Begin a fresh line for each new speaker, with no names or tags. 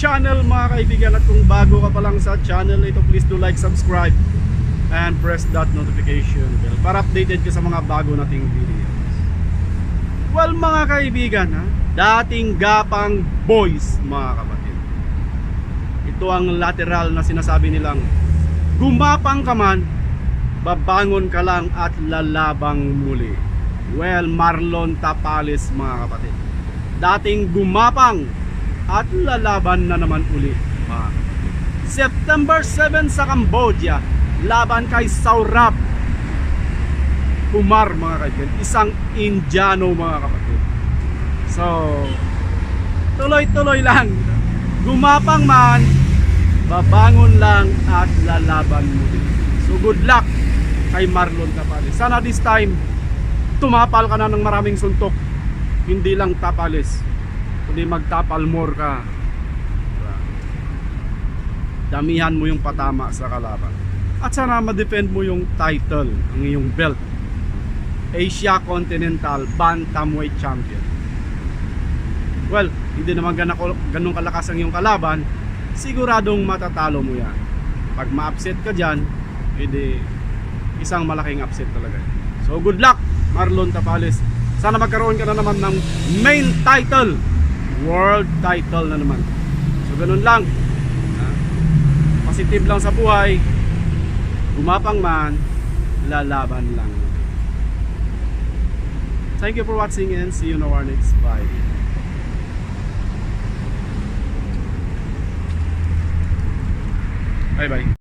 channel mga kaibigan at kung bago ka pa lang sa channel ito please do like, subscribe and press that notification bell para updated ka sa mga bago nating videos. Well mga kaibigan ha, dating gapang boys mga kapatid. Ito ang lateral na sinasabi nilang gumapang ka man, babangon ka lang at lalabang muli. Well, Marlon Tapales mga kapatid. Dating gumapang at lalaban na naman uli. September 7 sa Cambodia, laban kay Saurab Kumar mga kaibigan. Isang Indiano mga kapatid. So, tuloy-tuloy lang. Gumapang man, babangon lang at lalaban muli. So good luck kay Marlon Tapales. Sana this time, tumapal ka na ng maraming suntok. Hindi lang tapales, kundi magtapal more ka. Damihan mo yung patama sa kalaban. At sana ma-defend mo yung title, ang iyong belt. Asia Continental Bantamweight Champion. Well, hindi naman ganun kalakas ang iyong kalaban, siguradong matatalo mo yan. Pag ma-upset ka dyan, edi isang malaking upset talaga. So good luck, Marlon Tapales. Sana magkaroon ka na naman ng main title, world title na naman. So ganun lang. Positive lang sa buhay. Gumapang man, lalaban lang. Thank you for watching and see you in our next video. Bye bye.